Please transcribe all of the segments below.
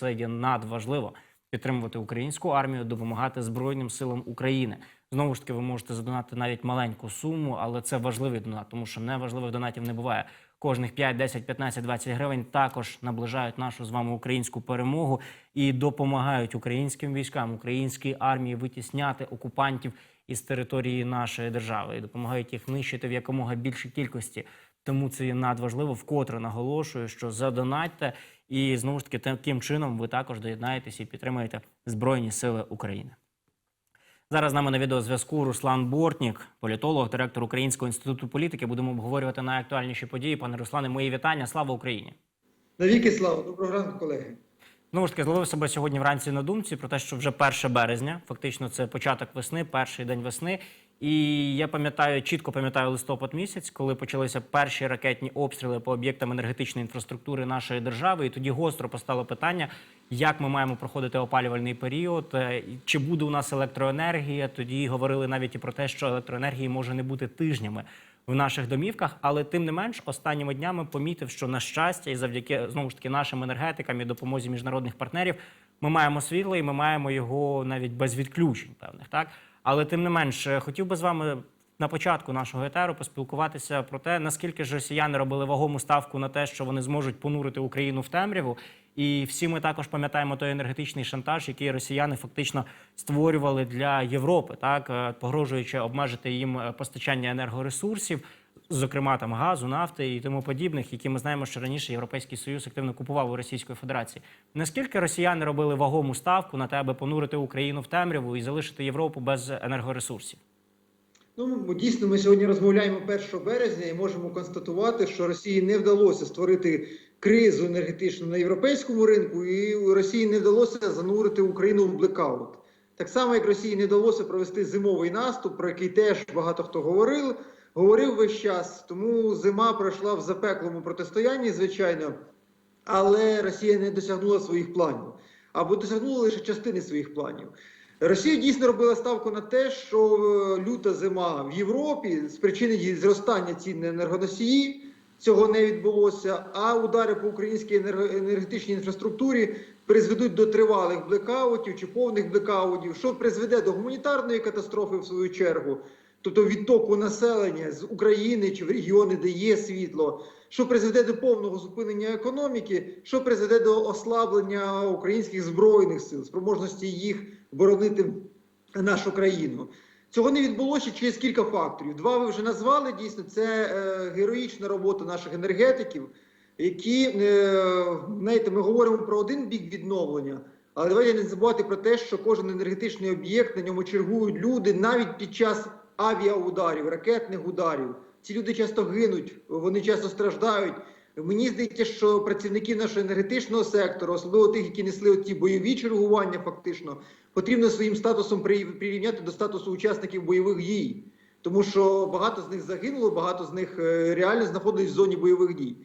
це є надважливо підтримувати українську армію, допомагати Збройним силам України. Знову ж таки, ви можете задонати навіть маленьку суму, але це важливий донат, тому що неважливих донатів не буває. Кожних 5, 10, 15, 20 гривень також наближають нашу з вами українську перемогу і допомагають українським військам, українській армії витісняти окупантів із території нашої держави і допомагають їх нищити в якомога більшій кількості. Тому це є надважливо. Вкотре наголошую, що задонатьте, і знову ж таки таким чином ви також доєднаєтесь і підтримаєте Збройні Сили України. Зараз з нами на відеозв'язку Руслан Бортнік, політолог, директор Українського інституту політики. Будемо обговорювати найактуальніші події. Пане Руслане, мої вітання. Слава Україні! Навіки слава, доброго ранку, колеги. Знову ж таки, зловив себе сьогодні вранці на думці про те, що вже 1 березня, фактично, це початок весни, перший день весни. І я пам'ятаю, чітко пам'ятаю листопад місяць, коли почалися перші ракетні обстріли по об'єктам енергетичної інфраструктури нашої держави. І тоді гостро постало питання, як ми маємо проходити опалювальний період, е, чи буде у нас електроенергія. Тоді говорили навіть і про те, що електроенергії може не бути тижнями в наших домівках, але тим не менш, останніми днями помітив, що на щастя, і завдяки знову ж таки нашим енергетикам і допомозі міжнародних партнерів, ми маємо світло, і ми маємо його навіть без відключень певних, так але тим не менш, е, хотів би з вами на початку нашого етеру поспілкуватися про те, наскільки ж росіяни робили вагому ставку на те, що вони зможуть понурити Україну в темряву. І всі ми також пам'ятаємо той енергетичний шантаж, який росіяни фактично створювали для Європи, так е, погрожуючи обмежити їм е, постачання енергоресурсів, зокрема там газу, нафти і тому подібних, які ми знаємо, що раніше Європейський Союз активно купував у Російської Федерації. Наскільки росіяни робили вагому ставку на те, аби понурити Україну в темряву і залишити Європу без енергоресурсів? Ну дійсно, ми сьогодні розмовляємо 1 березня і можемо констатувати, що Росії не вдалося створити кризу енергетичну на європейському ринку, і Росії не вдалося занурити Україну в блекаут. Так само, як Росії не вдалося провести зимовий наступ, про який теж багато хто говорив, говорив весь час. Тому зима пройшла в запеклому протистоянні, звичайно, але Росія не досягнула своїх планів або досягнула лише частини своїх планів. Росія дійсно робила ставку на те, що е, люта зима в Європі спричинить зростання цін на енергоносії. Цього не відбулося. А удари по українській енергетичній інфраструктурі призведуть до тривалих блекаутів чи повних блекаутів, що призведе до гуманітарної катастрофи в свою чергу, тобто відтоку населення з України чи в регіони, де є світло, що призведе до повного зупинення економіки, що призведе до ослаблення українських збройних сил, спроможності їх боронити нашу країну. Цього не відбулося через кілька факторів. Два ви вже назвали дійсно. Це е, героїчна робота наших енергетиків, які е, знаєте, ми говоримо про один бік відновлення, але давайте не забувати про те, що кожен енергетичний об'єкт на ньому чергують люди навіть під час авіаударів, ракетних ударів. Ці люди часто гинуть, вони часто страждають. Мені здається, що працівники нашого енергетичного сектору, особливо тих, які несли ті бойові чергування, фактично, потрібно своїм статусом прирівняти до статусу учасників бойових дій, тому що багато з них загинуло, багато з них е, реально знаходились в зоні бойових дій.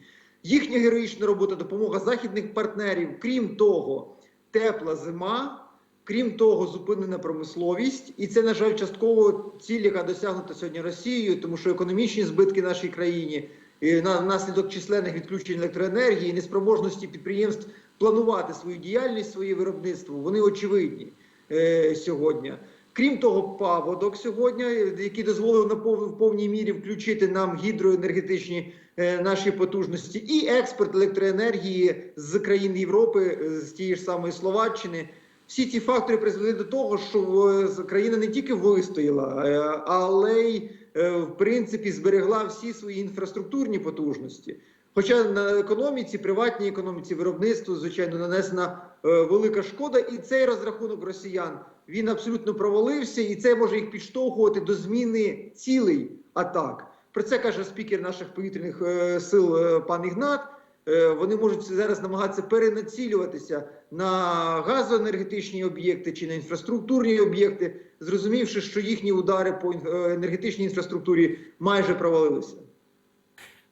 Їхня героїчна робота, допомога західних партнерів, крім того, тепла зима. Крім того, зупинена промисловість, і це, на жаль, частково ціль, яка досягнута сьогодні Росією, тому що економічні збитки нашій країні і на внаслідок численних відключень електроенергії, неспроможності підприємств планувати свою діяльність, своє виробництво, вони очевидні е, сьогодні. Крім того, паводок сьогодні, який дозволив на пов- в повній мірі включити нам гідроенергетичні е, наші потужності, і експорт електроенергії з країн Європи, е, з тієї ж самої Словаччини. Всі ці фактори призвели до того, що е, країна не тільки вистояла, е, але й е, в принципі зберегла всі свої інфраструктурні потужності. Хоча на економіці, приватній економіці, виробництву, звичайно, нанесена велика шкода, і цей розрахунок росіян він абсолютно провалився, і це може їх підштовхувати до зміни цілей атак. Про це каже спікер наших повітряних сил пан Ігнат. Е, Вони можуть зараз намагатися перенацілюватися на газоенергетичні об'єкти чи на інфраструктурні об'єкти, зрозумівши, що їхні удари по е, енергетичній інфраструктурі майже провалилися.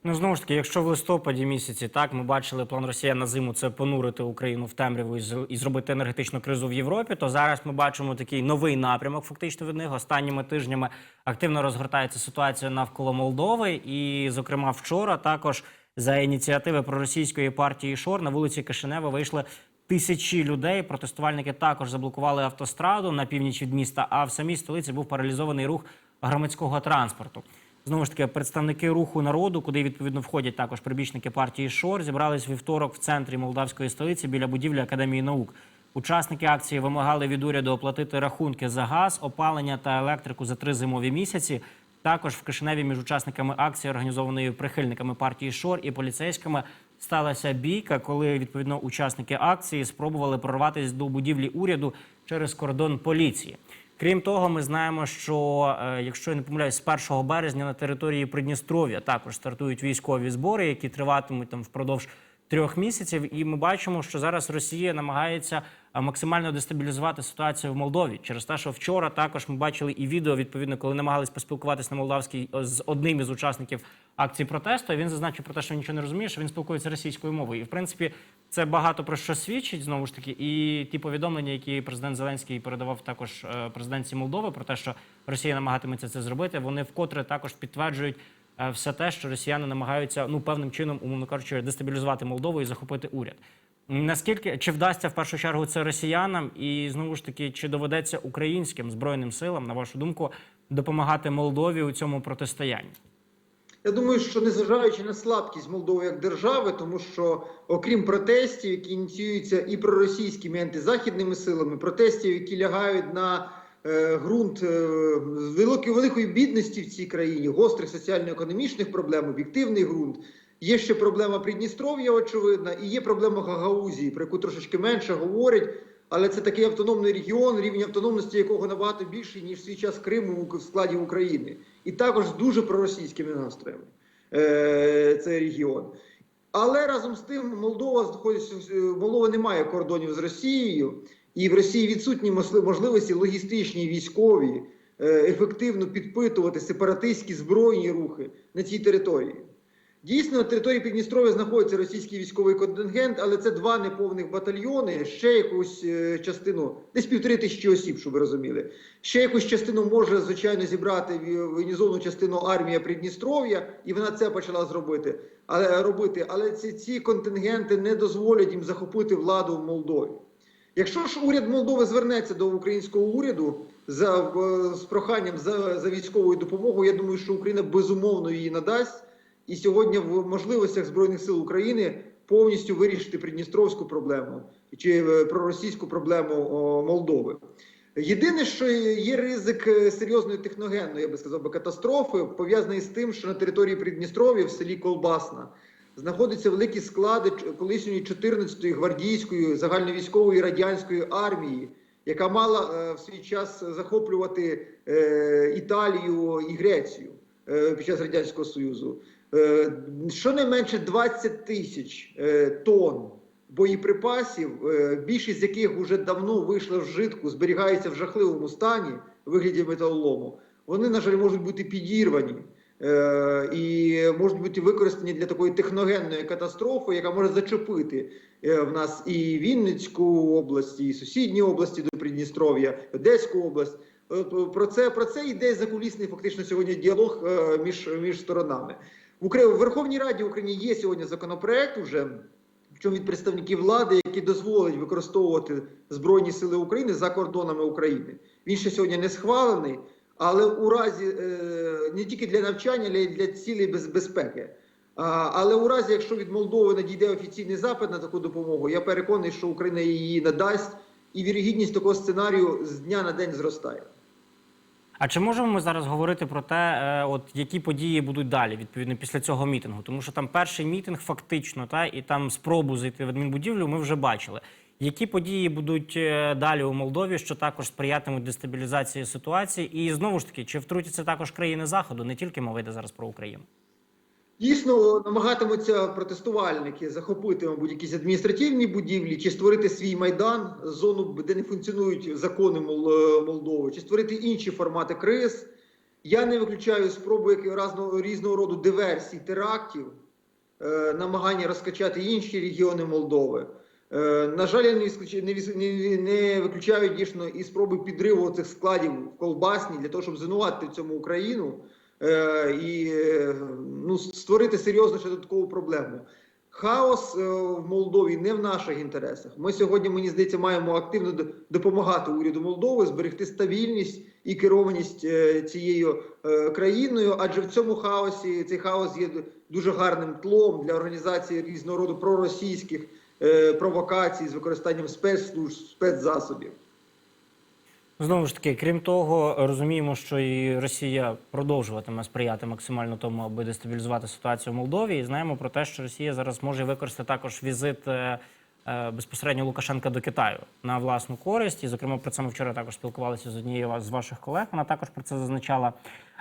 Ну знову ж таки, якщо в листопаді місяці так ми бачили план Росія на зиму це понурити Україну в темряву і зробити енергетичну кризу в Європі, то зараз ми бачимо такий новий напрямок. Фактично від них останніми тижнями активно розгортається ситуація навколо Молдови. І, зокрема, вчора також за ініціативи проросійської партії Шор на вулиці Кишинева вийшли тисячі людей. Протестувальники також заблокували автостраду на північ від міста. А в самій столиці був паралізований рух громадського транспорту. Знову ж таки, представники руху народу, куди відповідно входять також прибічники партії Шор, зібрались вівторок в центрі молдавської столиці біля будівлі Академії наук. Учасники акції вимагали від уряду оплатити рахунки за газ, опалення та електрику за три зимові місяці. Також в Кишиневі між учасниками акції, організованої прихильниками партії Шор і поліцейськими, сталася бійка, коли відповідно учасники акції спробували прорватися до будівлі уряду через кордон поліції. Крім того, ми знаємо, що е, якщо я не помиляюсь, з 1 березня на території Придністров'я також стартують військові збори, які триватимуть там впродовж трьох місяців. І ми бачимо, що зараз Росія намагається е, максимально дестабілізувати ситуацію в Молдові через те, що вчора також ми бачили і відео, відповідно, коли намагались поспілкуватися на молдавській з одним із учасників акції протесту. Він зазначив про те, що він нічого не розуміє, що він спілкується російською мовою. І в принципі, це багато про що свідчить знову ж таки. І ті повідомлення, які президент Зеленський передавав також е, президентці Молдови, про те, що Росія намагатиметься це зробити, вони вкотре також підтверджують. Е, Все те, що росіяни намагаються ну певним чином, умовно кажучи, дестабілізувати Молдову і захопити уряд. Наскільки чи вдасться в першу чергу це росіянам, і знову ж таки, чи доведеться українським збройним силам, на вашу думку, допомагати Молдові у цьому протистоянні? Я думаю, що незважаючи на слабкість Молдови як держави, тому що окрім протестів, які ініціюються і проросійськими і антизахідними силами, протестів, які лягають на ґрунт е, великої великої бідності в цій країні, гострих соціально-економічних проблем, об'єктивний ґрунт. Є ще проблема Придністров'я, очевидна, і є проблема Гагаузії, про яку трошечки менше говорять. Але це такий автономний регіон, рівень автономності якого набагато більший, ніж в свій час Криму в складі України, і також з дуже проросійськими настроями е, цей регіон. Але разом з тим Молдова в- Молдова не має кордонів з Росією, і в Росії відсутні можливості логістичні, військові, е, ефективно підпитувати сепаратистські збройні рухи на цій території. Дійсно, на території Придністров'я знаходиться російський військовий контингент, але це два неповних батальйони, ще якусь е, частину, десь півтори тисячі осіб, щоб ви розуміли. Ще якусь частину може, звичайно, зібрати воєнізовану частину армія Придністров'я, і вона це почала зробити. Але робити, але ці, ці контингенти не дозволять їм захопити владу в Молдові. Якщо ж уряд Молдови звернеться до українського уряду за з проханням за, за військовою допомогою, я думаю, що Україна безумовно її надасть. І сьогодні в можливостях збройних сил України повністю вирішити придністровську проблему чи е, проросійську проблему Молдови. Єдине, що є ризик е, серйозної техногенної, я би сказав, би, катастрофи, пов'язаний з тим, що на території Придністров'я в селі Колбасна знаходяться великі склади колишньої 14-ї гвардійської загальновійськової радянської армії, яка мала е, в свій час захоплювати е, Італію і Грецію е, під час радянського союзу. Щонайменше 20 тисяч тонн боєприпасів, більшість з яких вже давно вийшла в житку, зберігаються в жахливому стані вигляді металолому. Вони, на жаль, можуть бути підірвані і можуть бути використані для такої техногенної катастрофи, яка може зачепити е, в нас і Вінницьку область, і сусідні області до Придністров'я, Одеську область. Про це про це йде закулісний фактично сьогодні діалог е, між, між сторонами. В Верховній Раді України є сьогодні законопроект уже. Причому від представників влади, які дозволить використовувати Збройні Сили України за кордонами України. Він ще сьогодні не схвалений, але у разі е, не тільки для навчання, але й для цілей без, безпеки. Але у разі, якщо від Молдови надійде офіційний запит на таку допомогу, я переконаний, що Україна її надасть, і вірогідність такого сценарію з дня на день зростає. А чи можемо ми зараз говорити про те, е, от які події будуть далі відповідно після цього мітингу? Тому що там перший мітинг фактично, та і там спробу зайти в адмінбудівлю ми вже бачили. Які події будуть е, далі у Молдові, що також сприятимуть дестабілізації ситуації? І знову ж таки, чи втрутяться також країни заходу, не тільки мова йде зараз про Україну? Дійсно, намагатимуться протестувальники захопити, мабуть, якісь адміністративні будівлі, чи створити свій майдан, зону, де не функціонують закони е, Молдови, чи створити інші формати криз. Я не виключаю спробу яких- разного різного роду диверсій, терактів, е, намагання розкачати інші регіони Молдови. Е, на жаль, я не виключаю дійсно і спроби підриву цих складів в колбасні для того, щоб звинуватити в цьому Україну е, і е, ну, створити серйозну ще додаткову проблему. Хаос в Молдові не в наших інтересах. Ми сьогодні, мені здається, маємо активно допомагати уряду Молдови зберегти стабільність і керованість цією країною, адже в цьому хаосі цей хаос є дуже гарним тлом для організації різного роду проросійських провокацій з використанням спецслужб, спецзасобів. Знову ж таки, крім того, розуміємо, що і Росія продовжуватиме сприяти максимально тому, аби дестабілізувати ситуацію в Молдові. І знаємо про те, що Росія зараз може використати також візит е, е, безпосередньо Лукашенка до Китаю на власну користь. І, зокрема, про це ми вчора також спілкувалися з однією з ваших колег. Вона також про це зазначала.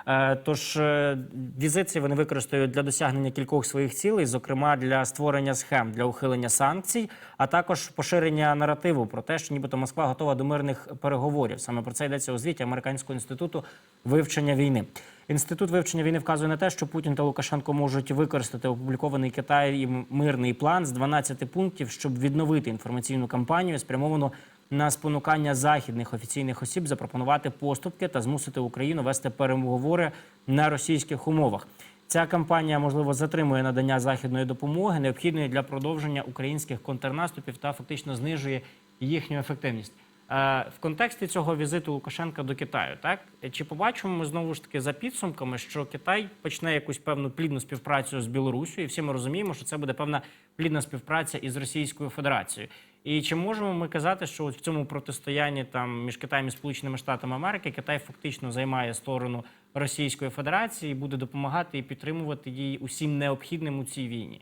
Е, Тож е, візит цей вони використають для досягнення кількох своїх цілей, зокрема для створення схем для ухилення санкцій, а також поширення наративу про те, що нібито Москва готова до мирних переговорів. Саме про це йдеться у звіті Американського інституту вивчення війни. Інститут вивчення війни вказує на те, що Путін та Лукашенко можуть використати опублікований Китаєм мирний план з 12 пунктів, щоб відновити інформаційну кампанію, спрямовану на спонукання західних офіційних осіб запропонувати поступки та змусити Україну вести переговори на російських умовах. Ця кампанія можливо затримує надання західної допомоги, необхідної для продовження українських контрнаступів та фактично знижує їхню ефективність. Е, В контексті цього візиту Лукашенка до Китаю, так чи побачимо ми знову ж таки за підсумками, що Китай почне якусь певну плідну співпрацю з Білорусією, і всі ми розуміємо, що це буде певна плідна співпраця із Російською Федерацією. І чи можемо ми казати, що в цьому протистоянні там між Китаєм і Сполученими Штатами Америки Китай фактично займає сторону Російської Федерації і буде допомагати і підтримувати їй усім необхідним у цій війні?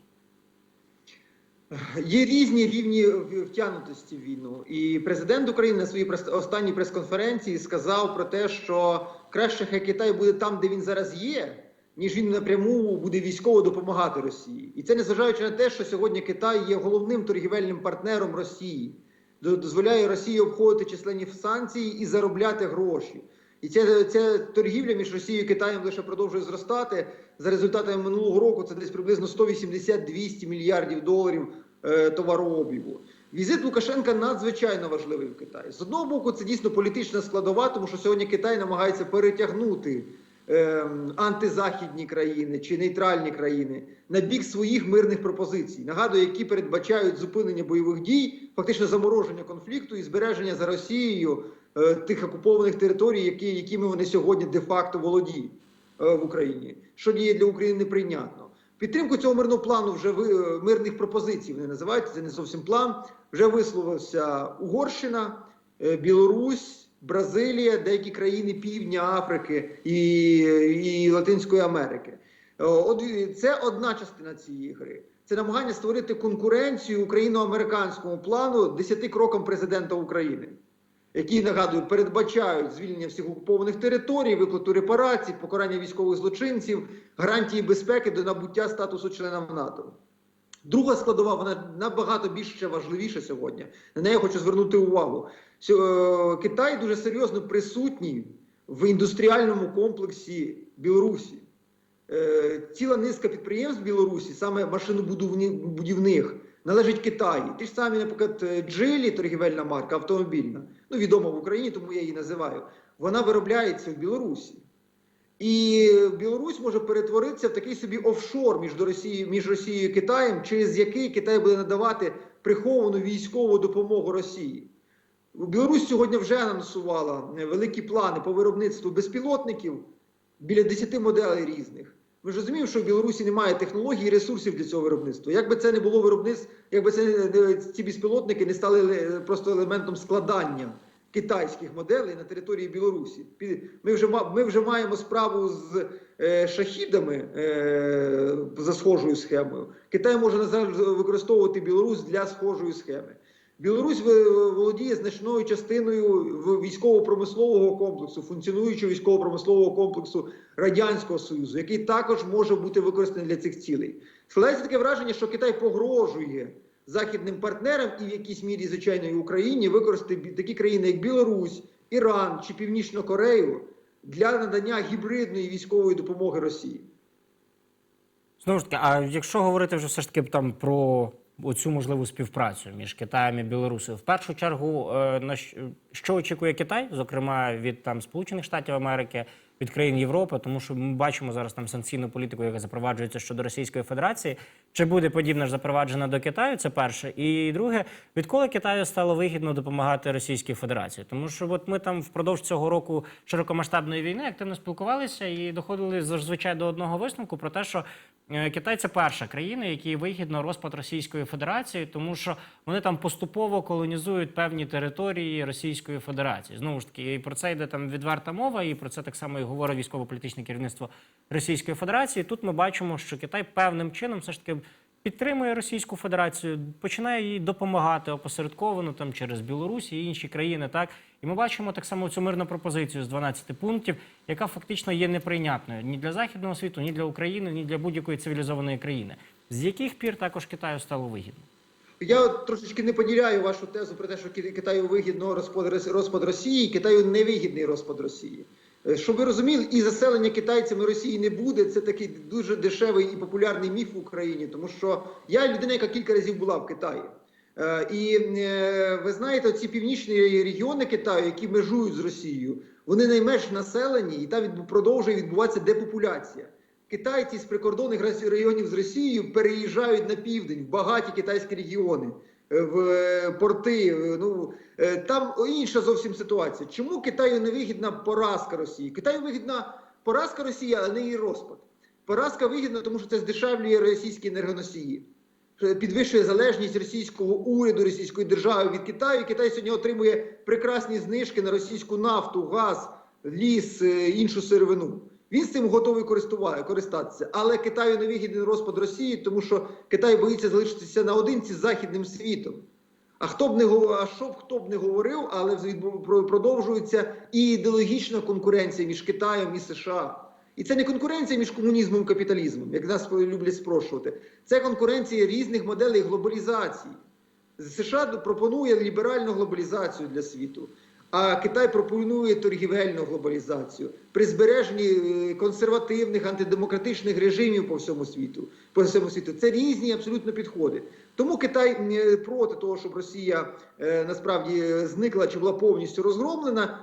Є різні рівні втягнутості в війну, і президент України на своїй останній прес-конференції сказав про те, що краще хай Китай буде там, де він зараз є, ніж він напряму буде військово допомагати Росії. І це незважаючи на те, що сьогодні Китай є головним торгівельним партнером Росії, дозволяє Росії обходити численні санкції і заробляти гроші. І ця, ця торгівля між Росією і Китаєм лише продовжує зростати. За результатами минулого року це десь приблизно 180-200 мільярдів доларів е, товарообігу. Візит Лукашенка надзвичайно важливий в Китаї. З одного боку, це дійсно політична складова, тому що сьогодні Китай намагається перетягнути е, антизахідні країни чи нейтральні країни на бік своїх мирних пропозицій. Нагадую, які передбачають зупинення бойових дій, фактично замороження конфлікту і збереження за Росією тих окупованих територій, які, якими вони сьогодні де-факто володіють е, в Україні, що є для України неприйнятно. Підтримку цього мирного плану вже ви, е, мирних пропозицій вони називають це не зовсім план. Вже висловився Угорщина, е, Білорусь, Бразилія, деякі країни Півдня Африки і, і Латинської Америки. Е, це одна частина цієї гри. Це намагання створити конкуренцію україно-американському плану 10 крокам президента України які нагадую передбачають звільнення всіх окупованих територій, виплату репарацій, покарання військових злочинців, гарантії безпеки до набуття статусу члена НАТО. Друга складова, вона набагато більш ще важливіша сьогодні. На неї хочу звернути увагу. Е, Китай дуже серйозно присутній в індустріальному комплексі Білорусі. Е, Ціла низка підприємств Білорусі, саме машинобудівних, належить Китаю. Ті ж самі, наприклад, Джилі, торгівельна марка автомобільна, ну відома в Україні, тому я її називаю. Вона виробляється в Білорусі. І Білорусь може перетворитися в такий собі офшор між Росією, між Росією і Китаєм, через який Китай буде надавати приховану військову допомогу Росії. Білорусь сьогодні вже анонсувала е, великі плани по виробництву безпілотників біля 10 моделей різних. Ми ж розуміємо, що в Білорусі немає технологій і ресурсів для цього виробництва. Як би це не було виробництво, якби це ці безпілотники не стали е, просто елементом складання китайських моделей на території Білорусі. Ми вже ми вже маємо справу з е, шахідами е, за схожою схемою. Китай може використовувати Білорусь для схожої схеми. Білорусь володіє значною частиною військово-промислового комплексу, функціонуючого військово-промислового комплексу Радянського Союзу, який також може бути використаний для цих цілей. Складається таке враження, що Китай погрожує західним партнерам і в якійсь мірі, звичайно, і Україні використати такі країни, як Білорусь, Іран чи Північну Корею для надання гібридної військової допомоги Росії. Знову ж таки, а якщо говорити вже все ж таки там про оцю можливу співпрацю між Китаєм і Білорусією. в першу чергу, е, на що очікує Китай, зокрема від там Сполучених Штатів Америки, від країн Європи, тому що ми бачимо зараз там санкційну політику, яка запроваджується щодо Російської Федерації. Чи буде подібна ж запроваджена до Китаю? Це перше. І друге, відколи Китаю стало вигідно допомагати Російській Федерації? Тому що от ми там впродовж цього року широкомасштабної війни активно спілкувалися і доходили зазвичай до одного висновку про те, що е, Китай це перша країна, якій вигідно розпад Російської Федерації, тому що вони там поступово колонізують певні території Російської Федерації. Знову ж таки, і про це йде там відверта мова, і про це так само і говорить військово-політичне керівництво Російської Федерації. Тут ми бачимо, що Китай певним чином все ж таки підтримує Російську Федерацію, починає їй допомагати опосередковано там через Білорусь і інші країни. Так і ми бачимо так само цю мирну пропозицію з 12 пунктів, яка фактично є неприйнятною ні для західного світу, ні для України, ні для будь-якої цивілізованої країни. З яких пір також Китаю стало вигідно? Я трошечки не поділяю вашу тезу про те, що Китаю вигідно розпад, Росії, Китаю невигідний розпад Росії. Е, Щоб ви розуміли, і заселення китайцями Росії не буде. Це такий дуже дешевий і популярний міф в Україні, тому що я людина, яка кілька разів була в Китаї. Е, І е, ви знаєте, ці північні регіони Китаю, які межують з Росією, вони найменш населені, і там продовжує відбуватися депопуляція. Китайці з прикордонних районів з Росією переїжджають на південь в багаті китайські регіони, в е, порти. е, Ну е, там інша зовсім ситуація. Чому Китаю не вигідна поразка Росії? Китаю вигідна поразка Росії, а не її розпад. Поразка вигідна, тому що це здешевлює російські енергоносії. Підвищує залежність російського уряду, російської держави від Китаю. Китай сьогодні отримує прекрасні знижки на російську нафту, газ, ліс, іншу сировину. Він з цим готовий користатися. Але Китаю не вигідний розпад Росії, тому що Китай боїться залишитися наодинці з західним світом. А хто б не а що б хто б не говорив, але продовжується і ідеологічна конкуренція між Китаєм і США. І це не конкуренція між комунізмом і капіталізмом, як нас люблять спрошувати. Це конкуренція різних моделей глобалізації. США пропонує ліберальну глобалізацію для світу, а Китай пропонує торгівельну глобалізацію при збереженні е, консервативних антидемократичних режимів по всьому світу. По всьому світу це різні абсолютно підходи. Тому Китай е, проти того, щоб Росія е, насправді зникла чи була повністю розгромлена,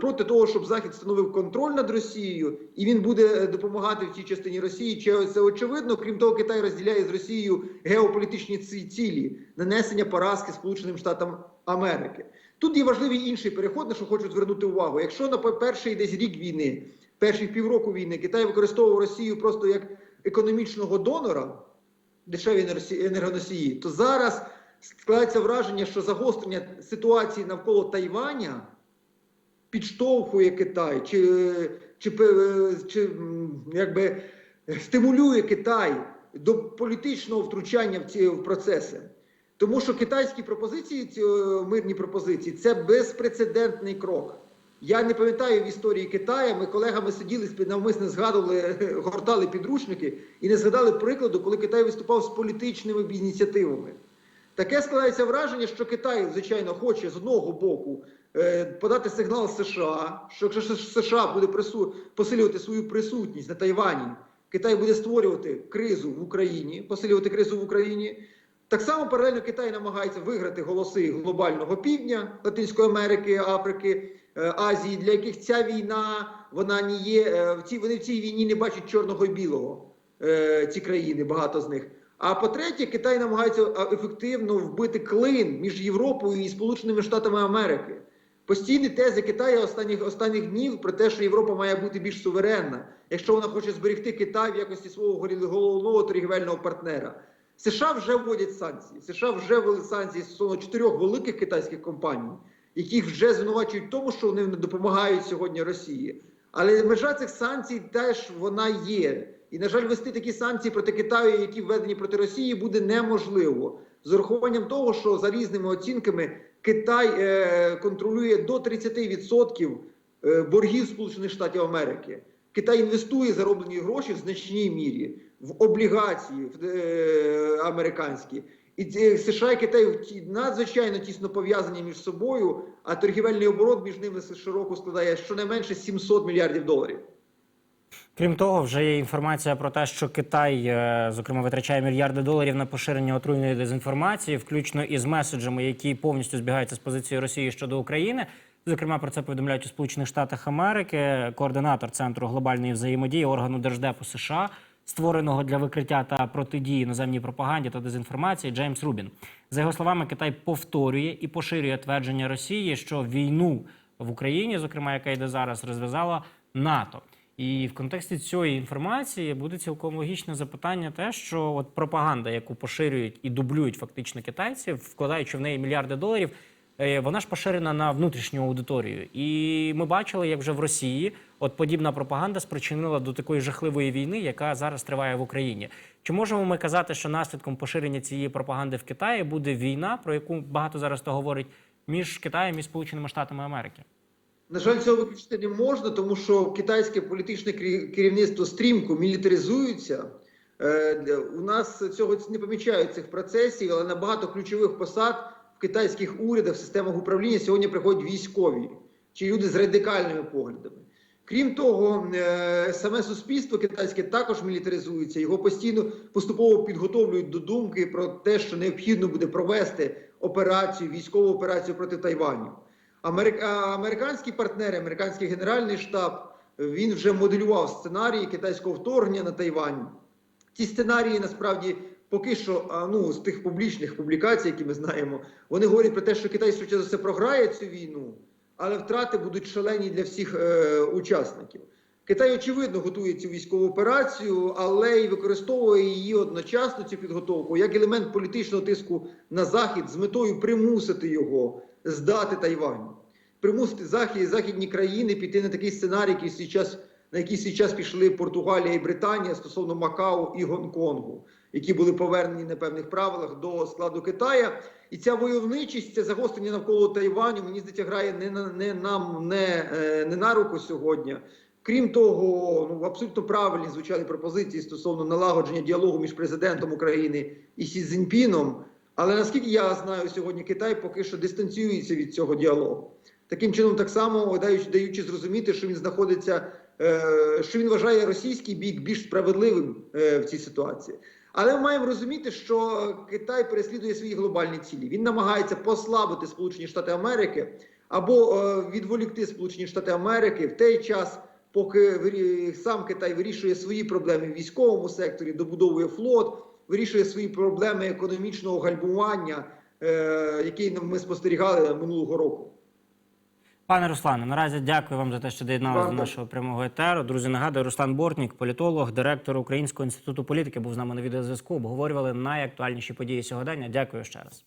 проти того, щоб Захід встановив контроль над Росією, і він буде допомагати в цій частині Росії. Чи це очевидно? Крім того, Китай розділяє з Росією геополітичні ці- цілі нанесення поразки Сполученим Штатам Америки. Тут є важливий інший переход, на що хочу звернути увагу. Якщо на перший десь рік війни, перших півроку війни, Китай використовував Росію просто як економічного донора, дешеві енергоносії, то зараз складається враження, що загострення ситуації навколо Тайваня підштовхує Китай, чи, чи, пе- чи якби стимулює Китай до політичного втручання в ці в процеси. Тому що китайські пропозиції, ці е, мирні пропозиції, це безпрецедентний крок. Я не пам'ятаю в історії Китаю. Ми колегами сиділи навмисно згадували, гортали підручники і не згадали прикладу, коли Китай виступав з політичними ініціативами. Таке складається враження, що Китай, звичайно, хоче з одного боку е, подати сигнал США, що якщо США буде прису... посилювати свою присутність на Тайвані, Китай буде створювати кризу в Україні, посилювати кризу в Україні. Так само паралельно Китай намагається виграти голоси глобального півдня Латинської Америки, Африки, е, Азії, для яких ця війна вона не є е, вони в цій війні не бачать чорного і білого. е, Ці країни, багато з них. А по-третє, Китай намагається ефективно вбити клин між Європою і Сполученими Штатами Америки. Постійні тези Китаю останніх останніх днів про те, що Європа має бути більш суверенна, якщо вона хоче зберегти Китай в якості свого головного торгівельного партнера. США вже вводять санкції. США вже ввели санкції стосовно чотирьох великих китайських компаній, яких вже звинувачують в тому, що вони не допомагають сьогодні Росії. Але межа цих санкцій теж вона є. І, на жаль, вести такі санкції проти Китаю, які введені проти Росії, буде неможливо. З урахуванням того, що за різними оцінками Китай е, контролює до 30% е, боргів Сполучених Штатів Америки. Китай інвестує зароблені гроші в значній мірі в облігації в, е, американські. І США і Китай надзвичайно тісно пов'язані між собою, а торгівельний оборот між ними щороку складає щонайменше 700 мільярдів доларів. Крім того, вже є інформація про те, що Китай, е, зокрема, витрачає мільярди доларів на поширення отруйної дезінформації, включно із меседжами, які повністю збігаються з позицією Росії щодо України. Зокрема, про це повідомляють у Сполучених Штатах Америки. Координатор центру глобальної взаємодії органу Держдепу США, створеного для викриття та протидії іноземній пропаганді та дезінформації, Джеймс Рубін. За його словами, Китай повторює і поширює твердження Росії, що війну в Україні, зокрема, яка йде зараз, розв'язала НАТО. І в контексті цієї інформації буде цілком логічне запитання, те, що от пропаганда, яку поширюють і дублюють фактично китайці, вкладаючи в неї мільярди доларів, вона ж поширена на внутрішню аудиторію. І ми бачили, як вже в Росії от подібна пропаганда спричинила до такої жахливої війни, яка зараз триває в Україні. Чи можемо ми казати, що наслідком поширення цієї пропаганди в Китаї буде війна, про яку багато зараз то говорить між Китаєм і Сполученими Штатами Америки? На жаль, цього виключити не можна, тому що китайське політичне керів- керівництво стрімко мілітаризується. Е, У нас цього не помічають цих процесів, але на багато ключових посад китайських урядах, системах управління сьогодні приходять військові чи люди з радикальними поглядами. Крім того, е, саме суспільство китайське також мілітаризується. Його постійно поступово підготовлюють до думки про те, що необхідно буде провести операцію, військову операцію проти Тайваню. Американські партнери, американський генеральний штаб, він вже моделював сценарії китайського вторгнення на Тайвань. Ці сценарії насправді поки що, ну з тих публічних публікацій, які ми знаємо, вони говорять про те, що Китай швидше за все програє цю війну, але втрати будуть шалені для всіх е, учасників. Китай очевидно готує цю військову операцію, але й використовує її одночасно цю підготовку як елемент політичного тиску на захід з метою примусити його здати Тайвань, примусити захід, західні країни піти на такий сценарій, який свій час на який свій час пішли Португалія і Британія стосовно Макао і Гонконгу, які були повернені на певних правилах до складу Китая. І ця войовничість, це загострення навколо Тайваню, мені здається, грає не на не нам не, е, не на руку сьогодні. Крім того, ну абсолютно правильні звучали пропозиції стосовно налагодження діалогу між президентом України і Сі Цзіньпіном. Але наскільки я знаю, сьогодні Китай поки що дистанціюється від цього діалогу. Таким чином, так само даючи, даючи зрозуміти, що він знаходиться, е, що він вважає російський бік більш справедливим е, в цій ситуації. Але ми маємо розуміти, що Китай переслідує свої глобальні цілі. Він намагається послабити Сполучені Штати Америки або е, відволікти Сполучені Штати Америки в той час, поки сам Китай вирішує свої проблеми в військовому секторі, добудовує флот, вирішує свої проблеми економічного гальмування, е, які ми спостерігали минулого року. Пане Руслане, наразі дякую вам за те, що доєдналися до нашого прямого етеру. Друзі, нагадую, Руслан Бортнік, політолог, директор Українського інституту політики, був з нами на відеозв'язку. Обговорювали найактуальніші події сьогодення. Дякую ще раз.